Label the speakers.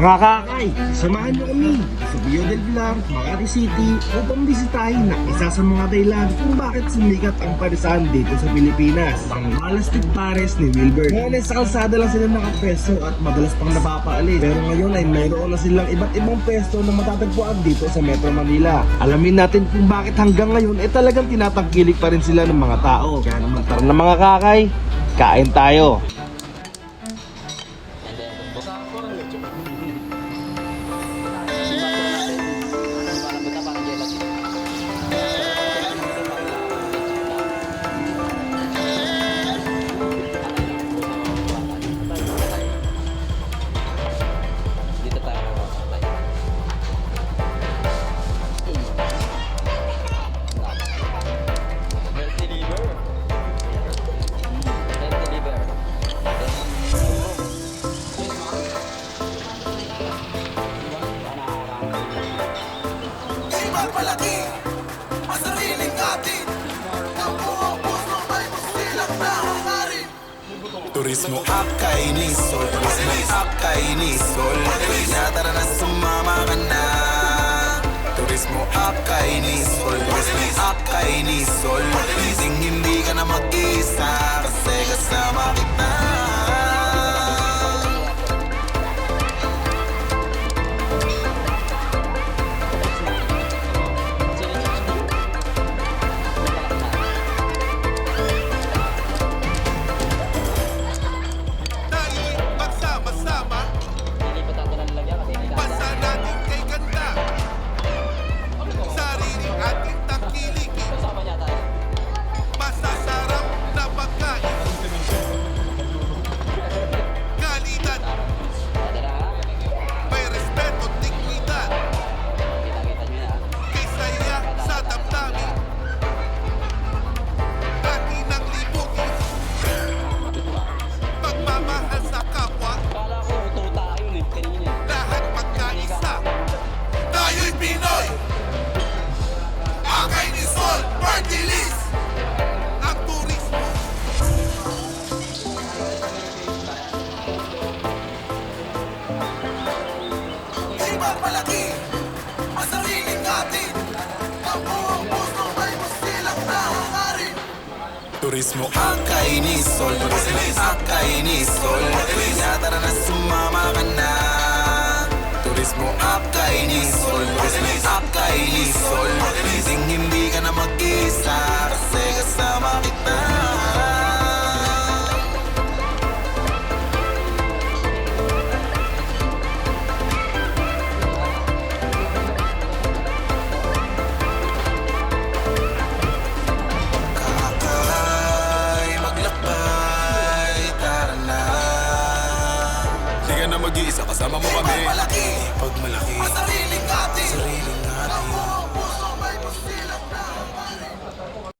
Speaker 1: Mga kakay, samahan niyo kami sa Bio del Pilar, Makati City upang bisitahin na isa sa mga dahilan kung bakit sumikat ang parisan dito sa Pilipinas. Ang Malastic Pares ni Wilbert. Ngayon ay sa kalsada lang sila nakapesto at madalas pang napapaalis. Pero ngayon ay mayroon na silang iba't ibang pesto na matatagpuan dito sa Metro Manila. Alamin natin kung bakit hanggang ngayon ay talagang tinatangkilik pa rin sila ng mga tao. Kaya naman tara na mga kakay, kain tayo.
Speaker 2: Ipagmalaki ang sariling atin. Ang buong puso may musilang na hangarin Turismo up kay Nisol Turismo up kay Nisol Turismo.
Speaker 3: Akay ni Sol Turismo akay ni Sol Kaya tara na sumama ka na Pag-iisa kasama mo Pag malaki. Pag malaki.